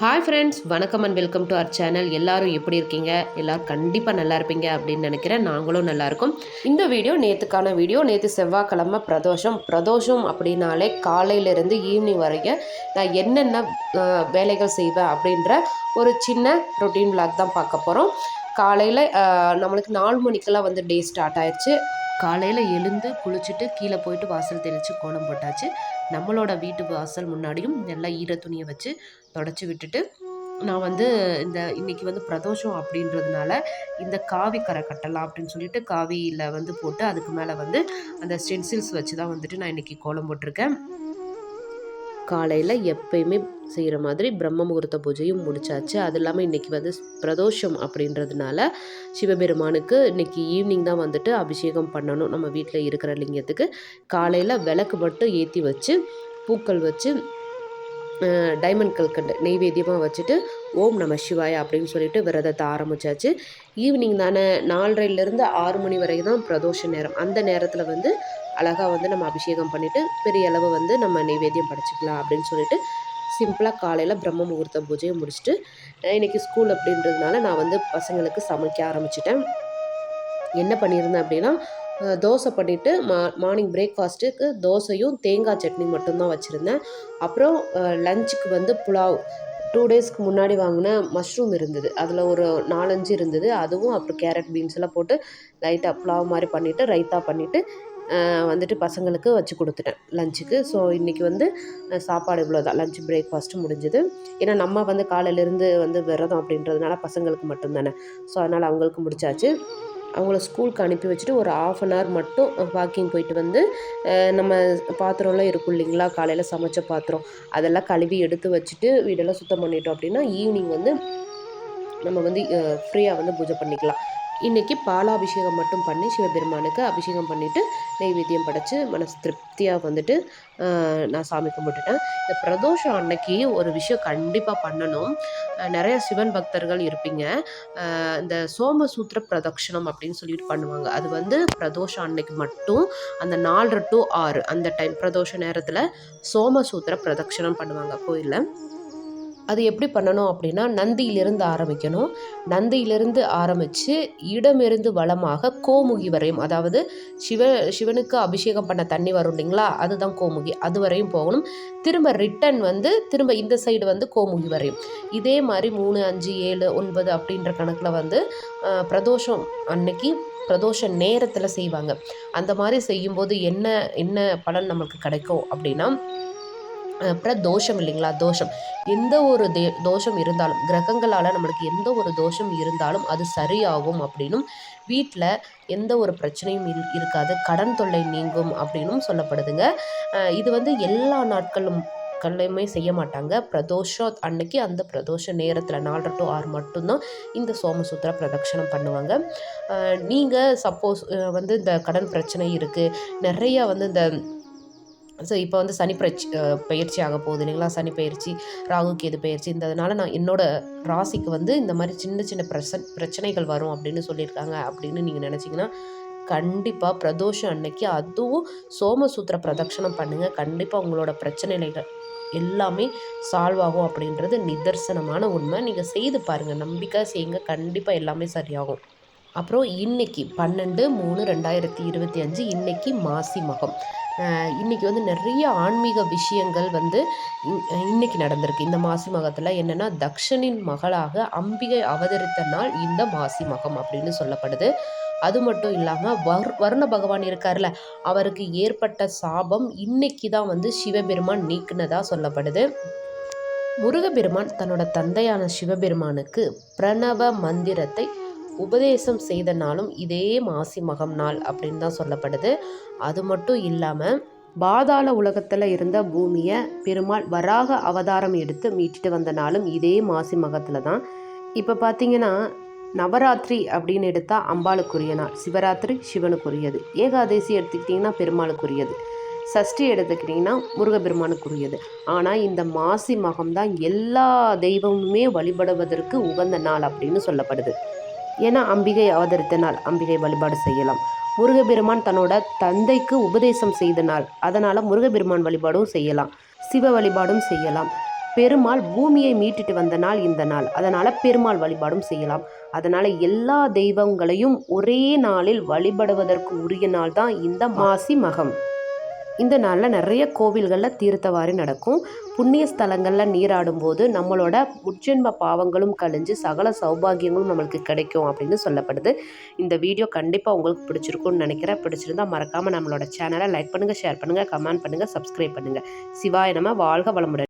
Hi friends வணக்கம் and welcome to our channel எல்லாரும் எப்படி இருக்கீங்க? எல்லோரும் கண்டிப்பாக நல்லா இருப்பீங்க அப்படின்னு நினைக்கிறேன். நாங்களும் நல்லாயிருக்கும் இந்த வீடியோ நேற்றுக்கான வீடியோ. நேற்று செவ்வாய்க்கிழமை பிரதோஷம். பிரதோஷம் அப்படின்னாலே காலையிலேருந்து ஈவினிங் வரைக்கும் நான் என்னென்ன வேலைகள் செய்வேன் அப்படின்ற ஒரு சின்ன ரொட்டீன் விளாக் தான் பார்க்க போகிறோம் காலையில் நம்மளுக்கு நாலு மணிக்கெல்லாம் வந்து டே ஸ்டார்ட் ஆயிடுச்சு காலையில் எழுந்து குளிச்சுட்டு கீழே போயிட்டு வாசல் தெளித்து கோலம் போட்டாச்சு. நம்மளோட வீட்டு வாசல் முன்னாடியும் நல்லா ஈர துணியை வச்சு தொடச்சி விட்டுட்டு நான் வந்து இந்த இன்னைக்கு வந்து பிரதோஷம் அப்படின்றதுனால இந்த காவி கரை கட்டலாம் அப்படின்னு சொல்லிட்டு காவியில் வந்து போட்டு அதுக்கு மேலே வந்து அந்த ஸ்டென்சில்ஸ் வச்சு தான் வந்துட்டு நான் இன்றைக்கி கோலம் போட்டிருக்கேன். காலையில் எப்பயுமே செய்கிற மாதிரி பிரம்ம முகூர்த்த பூஜையும் முடிச்சாச்சு. அது இல்லாமல் இன்றைக்கி வந்து பிரதோஷம் அப்படின்றதுனால சிவபெருமானுக்கு இன்னைக்கு ஈவினிங் தான் வந்துட்டு அபிஷேகம் பண்ணணும். நம்ம வீட்டில் இருக்கிற லிங்கத்துக்கு காலையில் விளக்கு மட்டும் ஏற்றி வச்சு பூக்கள் வச்சு டைமண்ட் கல்கண்டு நெய்வேத்தியமாக வச்சுட்டு ஓம் நம சிவாய அப்படின்னு சொல்லிட்டு விரதத்தை ஆரம்பித்தாச்சு ஈவினிங் தானே நாலரைலேருந்து ஆறு மணி வரைக்கும் தான் பிரதோஷ நேரம். அந்த நேரத்தில் வந்து அழகாக வந்து நம்ம அபிஷேகம் பண்ணிவிட்டு பெரிய அளவு வந்து நம்ம நைவேத்தியம் படைச்சிக்கலாம் அப்படின்னு சொல்லிட்டு சிம்பிளாக காலையில் பிரம்ம முகூர்த்த பூஜையை முடிச்சுட்டு இன்றைக்கி ஸ்கூல் அப்படின்றதுனால நான் வந்து பசங்களுக்கு சமைக்க ஆரம்பிச்சிட்டேன். என்ன பண்ணியிருந்தேன் அப்படின்னா தோசை பண்ணிவிட்டு மா மார்னிங் பிரேக்ஃபாஸ்ட்டுக்கு தோசையும் தேங்காய் சட்னி மட்டும்தான் வச்சுருந்தேன். அப்புறம் லஞ்சுக்கு வந்து புலாவ் டூ டேஸ்க்கு முன்னாடி வாங்கின மஷ்ரூம் இருந்தது. அதில் ஒரு நாலஞ்சு இருந்தது. அதுவும் அப்புறம் கேரட் பீன்ஸ் எல்லாம் போட்டு லைட்டாக புலாவ் மாதிரி பண்ணிவிட்டு ரைத்தா பண்ணிவிட்டு வந்துட்டு பசங்களுக்கு வச்சு கொடுத்துட்டேன் லஞ்சுக்கு ஸோ இன்றைக்கி வந்து சாப்பாடு இவ்வளோ தான் லஞ்ச் பிரேக்ஃபாஸ்ட்டு முடிஞ்சுது. ஏன்னா நம்ம வந்து காலையிலேருந்து வந்து விரதம் அப்படின்றதுனால பசங்களுக்கு மட்டும்தானே. ஸோ அதனால் அவங்களுக்கு முடிச்சாச்சு. அவங்கள ஸ்கூலுக்கு அனுப்பி வச்சுட்டு ஒரு ஆஃப் அன் ஹவர் மட்டும் வாக்கிங் போயிட்டு வந்து நம்ம பாத்திரம்லாம் இருக்கும் இல்லைங்களா? காலையில் சமைச்ச பாத்திரம். அதெல்லாம் கழுவி எடுத்து வச்சுட்டு வீடெல்லாம் சுத்தம் பண்ணிட்டோம் அப்படின்னா ஈவினிங் வந்து நம்ம வந்து ஃப்ரீயாக வந்து பூஜை பண்ணிக்கலாம். இன்றைக்கி பாலாபிஷேகம் மட்டும் பண்ணி சிவபெருமானுக்கு அபிஷேகம் பண்ணிவிட்டு நெய்வேத்தியம் படைத்து மனசு திருப்தியாக வந்துட்டு நான் சாமி கும்பிட்டுட்டேன். இந்த பிரதோஷம் அன்னைக்கு ஒரு விஷயம் கண்டிப்பாக பண்ணணும். நிறைய சிவன் பக்தர்கள் இருப்பீங்க. இந்த சோமசூத்திர பிரதட்சணம் அப்படின்னு சொல்லிட்டு பண்ணுவாங்க. அது வந்து பிரதோஷம் அன்னைக்கு மட்டும் அந்த நாலு டு ஆறு அந்த டைம் பிரதோஷ நேரத்தில் சோமசூத்திர பிரதட்சணம் பண்ணுவாங்க கோயிலில். அது எப்படி பண்ணணும் அப்படின்னா நந்தியிலிருந்து ஆரம்பிக்கணும். நந்தியிலிருந்து ஆரம்பித்து இடமிருந்து வளமாக கோமுகி வரையும் அதாவது சிவ சிவனுக்கு அபிஷேகம் பண்ண தண்ணி வரும் இல்லைங்களா அதுதான் கோமுகி. அது வரையும் போகணும். திரும்ப ரிட்டன் வந்து திரும்ப இந்த சைடு வந்து கோமுகி வரையும். இதே மாதிரி மூணு அஞ்சு ஏழு ஒன்பது அப்படின்ற கணக்கில் வந்து பிரதோஷம் அன்னைக்கு பிரதோஷ நேரத்தில் செய்வாங்க. அந்த மாதிரி செய்யும்போது என்ன என்ன பலன் நமக்கு கிடைக்கும் அப்படின்னா அப்புறம் தோஷம் இல்லைங்களா? தோஷம். எந்த ஒரு தே தோஷம் இருந்தாலும் கிரகங்களால் நம்மளுக்கு எந்த ஒரு தோஷம் இருந்தாலும் அது சரியாகும் அப்படின்னும் வீட்டில் எந்த ஒரு பிரச்சனையும் இரு- இருக்காது. கடன் தொல்லை நீங்கும் அப்படின்னும் சொல்லப்படுதுங்க. இது வந்து எல்லா நாட்களும் கல்லையுமே செய்ய மாட்டாங்க. பிரதோஷம் அன்னைக்கு அந்த பிரதோஷ நேரத்தில் நாலரை டு ஆறு மட்டும்தான் இந்த சோமசூத்திர பிரதட்சணம் பண்ணுவாங்க. நீங்கள் சப்போஸ் வந்து இந்த கடன் பிரச்சனை இருக்குது நிறையா வந்து இந்த ஸோ இப்போ வந்து சனி பிரச் பயிற்சி ஆக போகுது இல்லைங்களா? சனி பயிற்சி ராகு கேது பயிற்சி. இந்ததுனால நான் என்னோட ராசிக்கு வந்து இந்த மாதிரி சின்ன சின்ன பிரச்ச பிரச்சனைகள் வரும் அப்படின்னு சொல்லியிருக்காங்க அப்படின்னு நீங்கள் நினச்சிங்கன்னா கண்டிப்பாக பிரதோஷம் அன்னைக்கு அதுவும் சோமசூத்திர பிரதட்சணம் பண்ணுங்கள் கண்டிப்பாக உங்களோட பிரச்சனைகள் எல்லாமே சால்வ் ஆகும் அப்படின்றது நிதர்சனமான உண்மை. நீங்கள் செய்து பாருங்கள் நம்பிக்கை செய்யுங்க. கண்டிப்பாக எல்லாமே சரியாகும். அப்புறம் இன்னைக்கு பன்னெண்டு மூணு ரெண்டாயிரத்தி இருபத்தி அஞ்சு. இன்னைக்கு மாசி மகம். இன்றைக்கி வந்து நிறைய ஆன்மீக விஷயங்கள் வந்து இன்- இன்னைக்கு நடந்திருக்கு. இந்த மாசி மகத்தில் என்னென்னா தக்ஷனின் மகளாக அம்பிகை அவதரித்த நாள் இந்த மாசி மகம் அப்படின்னு சொல்லப்படுது. அது மட்டும் இல்லாமல் வர் வருண பகவான் இருக்கார்ல அவருக்கு ஏற்பட்ட சாபம் இன்னைக்கு தான் வந்து சிவபெருமான் நீக்குனதாக சொல்லப்படுது. முருகபெருமான் தன்னோட தந்தையான சிவபெருமானுக்கு பிரணவ மந்திரத்தை உபதேசம் செய்த நாளும் இதே மாசி மகம் நாள் அப்படின்னு தான் சொல்லப்படுது. அது மட்டும் இல்லாமல் பாதாள உலகத்தில் இருந்த பூமியை பெருமாள் வராக அவதாரம் எடுத்து மீட்டுட்டு வந்த நாளும் இதே மாசி மகத்தில் தான். இப்போ பார்த்தீங்கன்னா நவராத்திரி அப்படின்னு எடுத்தால் அம்பாளுக்குரிய நாள் சிவராத்திரி சிவனுக்குரியது. ஏகாதசி எடுத்துக்கிட்டிங்கன்னா பெருமாளுக்குரியது. சஷ்டி எடுத்துக்கிட்டிங்கன்னா முருகப்பெருமானுக்குரியது. ஆனால் இந்த மாசி மகம் தான் எல்லா தெய்வமுமே வழிபடுவதற்கு உகந்த நாள் அப்படின்னு சொல்லப்படுது. ஏன்னா அம்பிகை அவதரித்த நாள் அம்பிகை வழிபாடு செய்யலாம். முருகபெருமான் தன்னோட தந்தைக்கு உபதேசம் செய்த நாள் அதனால் முருகபெருமான் வழிபாடும் செய்யலாம். சிவ வழிபாடும் செய்யலாம். பெருமாள் பூமியை மீட்டுட்டு வந்த நாள் இந்த நாள். அதனால் பெருமாள் வழிபாடும் செய்யலாம். அதனால் எல்லா தெய்வங்களையும் ஒரே நாளில் வழிபடுவதற்கு உரிய நாள் தான் இந்த மாசி மகம். இந்த நாளில் நிறைய கோவில்களில் தீர்த்தவாரி நடக்கும். புண்ணிய ஸ்தலங்களில் நீராடும் போது நம்மளோட முற்ஜென்ம பாவங்களும் கழிஞ்சு சகல சௌபாகியங்களும் நம்மளுக்கு கிடைக்கும் அப்படின்னு சொல்லப்படுது. இந்த வீடியோ கண்டிப்பாக உங்களுக்கு பிடிச்சிருக்கும்னு நினைக்கிறேன். பிடிச்சிருந்தா மறக்காமல் நம்மளோட சேனலை லைக் பண்ணுங்கள் ஷேர் பண்ணுங்கள் கமெண்ட் பண்ணுங்கள் சப்ஸ்கிரைப் பண்ணுங்கள் சிவாய நம்ம வாழ்க வளமுடன்.